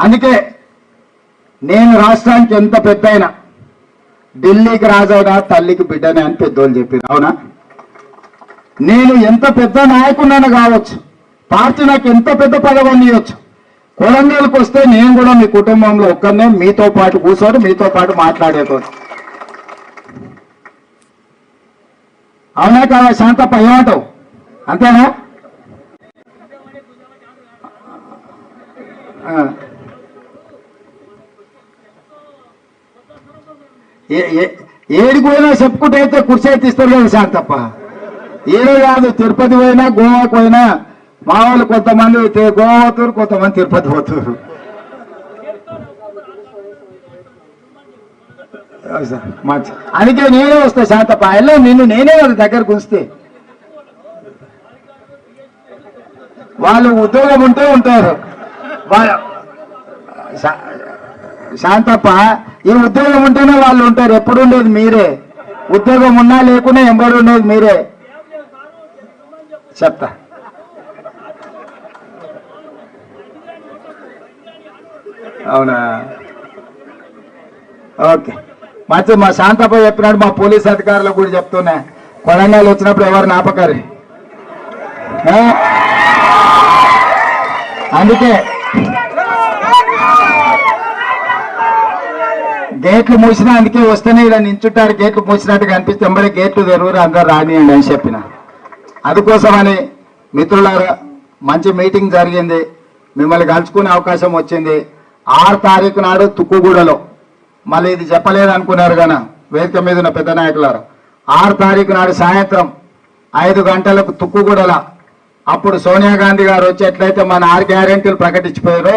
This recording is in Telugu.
అందుకే నేను రాష్ట్రానికి ఎంత పెద్ద అయినా ఢిల్లీకి రాజైనా తల్లికి బిడ్డనే అని పెద్దోళ్ళు చెప్పారు అవునా? నేను ఎంత పెద్ద నాయకుడినైనా కావచ్చు పార్టీ నాకు ఎంత పెద్ద పదవి ఇవ్వచ్చు కొడంగల్కి వస్తే నేను కూడా మీ కుటుంబంలో ఒక్కరినే మీతో పాటు కూర్చొని మీతో పాటు మాట్లాడేటోడు. అవునా కాదా శాంతప్ప ఏమంటావు అంతేనా? ఏడికి పోయినా చెప్పుకుంటే అయితే కుర్చీ అయితే ఇస్తారు కదా శాంతప్ప ఏదో కాదు తిరుపతి పోయినా గోవాకు పోయినా మా వాళ్ళు కొంతమంది గోవా పోతారు కొంతమంది తిరుపతి పోతారు. అందుకే నేనే వస్తా శాంతప్ప వెళ్ళా నిన్ను నేనే కదా దగ్గరకు ఉంచితే. వాళ్ళు ఉద్యోగం ఉంటే ఉంటారు. వాళ్ళ శాంతప్ప ఈ ఉద్యోగం ఉంటేనే వాళ్ళు ఉంటారు. ఎప్పుడు ఉండేది మీరే. ఉద్యోగం ఉన్నా లేకున్నా ఎంబడి ఉండేది మీరే. చెప్తా. అవునా? ఓకే. మంచి మా శాంతప్ప చెప్పినాడు మా పోలీస్ అధికారులకు కూడా చెప్తున్నా. కొడంగాలు వచ్చినప్పుడు ఎవరు నాపకారి? అందుకే. గేట్లు మూసినా అందుకే వస్తేనే ఇలా నించుంటారు. గేట్లు మూసినట్టుగా అనిపిస్తే ఎంబడే గేట్లు తెరువురు అందరు రానియండి అని చెప్పిన. అందుకోసమని మిత్రులారా మంచి మీటింగ్ జరిగింది. మిమ్మల్ని కలుసుకునే అవకాశం వచ్చింది. ఆరు తారీఖు నాడు తుక్కుగూడలో. మళ్ళీ ఇది చెప్పలేదు అనుకున్నారు కదా వేదిక మీద ఉన్న పెద్ద నాయకులారు. ఆరు తారీఖు నాడు సాయంత్రం ఐదు గంటలకు తుక్కుగూడల. అప్పుడు సోనియా గాంధీ గారు వచ్చి ఎట్లయితే మన ఆరు గ్యారెంటీలు ప్రకటించిపోయారో